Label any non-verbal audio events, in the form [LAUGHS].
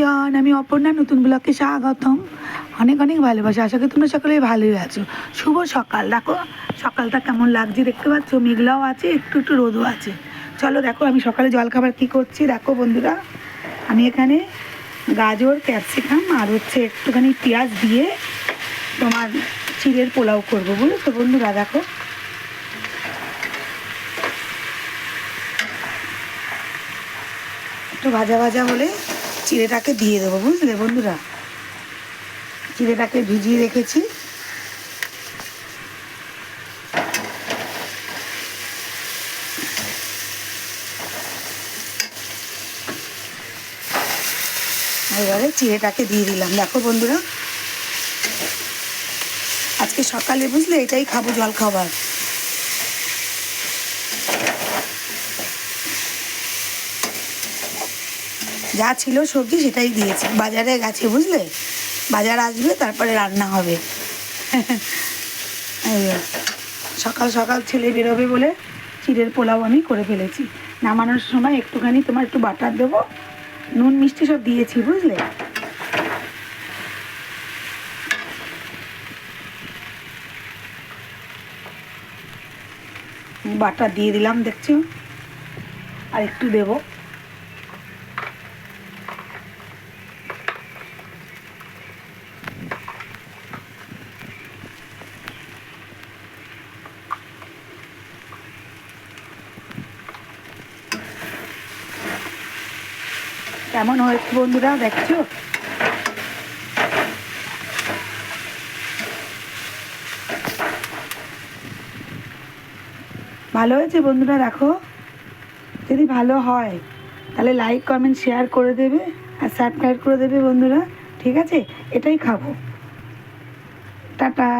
ইয়ান, আমি অপর্ণা নতুন ব্লকে স্বাগতম। অনেক অনেক ভালোবাসা, আশা করি তোমরা সকলেই ভালোই আছো। শুভ সকাল। দেখো, সকালটা কেমন লাগছে দেখতে পাচ্ছ? মেঘলাও আছে, একটু একটু রোদও আছে। চলো দেখো, আমি সকালে জলখাবার কী করছি? দেখো বন্ধুরা, আমি এখানে গাজর, ক্যাপসিকাম আর হচ্ছে একটুখানি পেঁয়াজ দিয়ে তোমার চিড়ের পোলাও করব বুঝেছ বন্ধুরা? দেখো। একটু ভাজা ভাজা হলে চিড়েটাকে দিয়ে দেবো, বুঝলে বন্ধুরা? চিড়েটাকে ভিজিয়ে রেখেছি। এবারে চিড়েটাকে দিয়ে দিলাম। দেখো বন্ধুরা, আজকে সকালে বুঝলে এটাই খাব জল খাবার যা ছিল সবজি সেটাই দিয়েছি। বাজারে গেছে বুঝলে? বাজার আসবে, তারপরে রান্না হবে। [LAUGHS] সকাল সকাল ছেলে বেরোবে বলে চিড়ের পোলাও আমি করে ফেলেছি। নামানোর সময় একটুখানি তোমার একটু বাটার দেবো। নুন, মিষ্টি সব দিয়েছি বুঝলে? বাটার দিয়ে দিলাম, দেখছ? আর একটু দেবো। কেমন হয়েছে বন্ধুরা, দেখছ? ভালো হয়েছে বন্ধুরা, দেখো? যদি ভালো হয়, তাহলে লাইক কমেন্ট শেয়ার করে দেবে আর সাবস্ক্রাইব করে দেবে বন্ধুরা, ঠিক আছে? এটাই খাব। টাটা।